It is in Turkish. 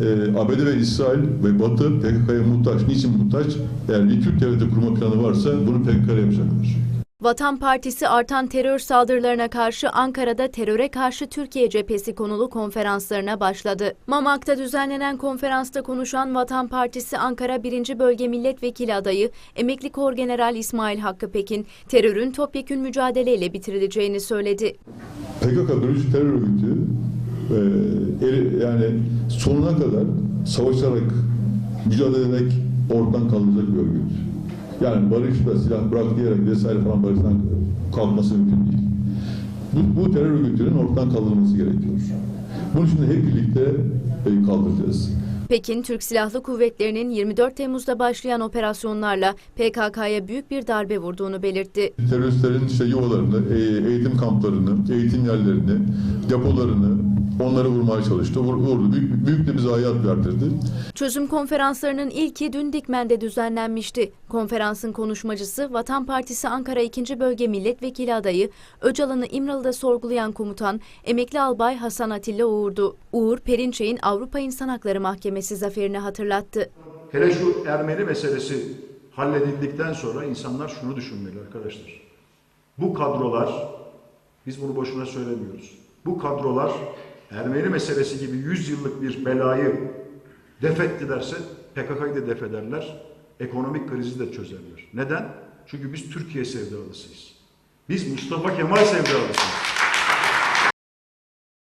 Ee, ABD ve İsrail ve Batı PKK'ya muhtaç. Niçin muhtaç? Eğer bir Türk devleti kurma planı varsa bunu PKK'ya yapacaklar. Vatan Partisi artan terör saldırılarına karşı Ankara'da teröre karşı Türkiye cephesi konulu konferanslarına başladı. Mamak'ta düzenlenen konferansta konuşan Vatan Partisi Ankara 1. Bölge Milletvekili adayı Emekli Korgeneral İsmail Hakkı Pekin, terörün topyekün mücadeleyle bitirileceğini söyledi. PKK bölücü terör örgütü eri- yani sonuna kadar savaşarak, mücadele ederek ortadan kaldıracak bir örgüt. Yani barışla silah bırak diyerek vesaire falan barıştan kalkması mümkün değil. Bu, bu terör örgütünün ortadan kaldırılması gerekiyor. Bunun için de hep birlikte e, kaldıracağız. Pekin, Türk Silahlı Kuvvetleri'nin 24 Temmuz'da başlayan operasyonlarla PKK'ya büyük bir darbe vurduğunu belirtti. Teröristlerin işte yuvalarını, e, eğitim kamplarını, eğitim yerlerini, depolarını onları vurmaya çalıştı. Vur- Vurdu. Büyük, büyük de bir zayiat verdirdi. Çözüm konferanslarının ilki dün Dikmen'de düzenlenmişti. Konferansın konuşmacısı Vatan Partisi Ankara 2. Bölge Milletvekili adayı Öcalan'ı İmralı'da sorgulayan komutan emekli albay Hasan Atilla Uğur'du. Uğur, Perinçek'in Avrupa İnsan Hakları Mahkemesi zaferini hatırlattı. Hele şu Ermeni meselesi halledildikten sonra insanlar şunu düşünmeli arkadaşlar. Bu kadrolar, biz bunu boşuna söylemiyoruz. Bu kadrolar Ermeni meselesi gibi 100 yıllık bir belayı def ettilerse PKK'yı da def ederler. Ekonomik krizi de çözerler. Neden? Çünkü biz Türkiye sevdalısıyız. Biz Mustafa Kemal sevdalısıyız.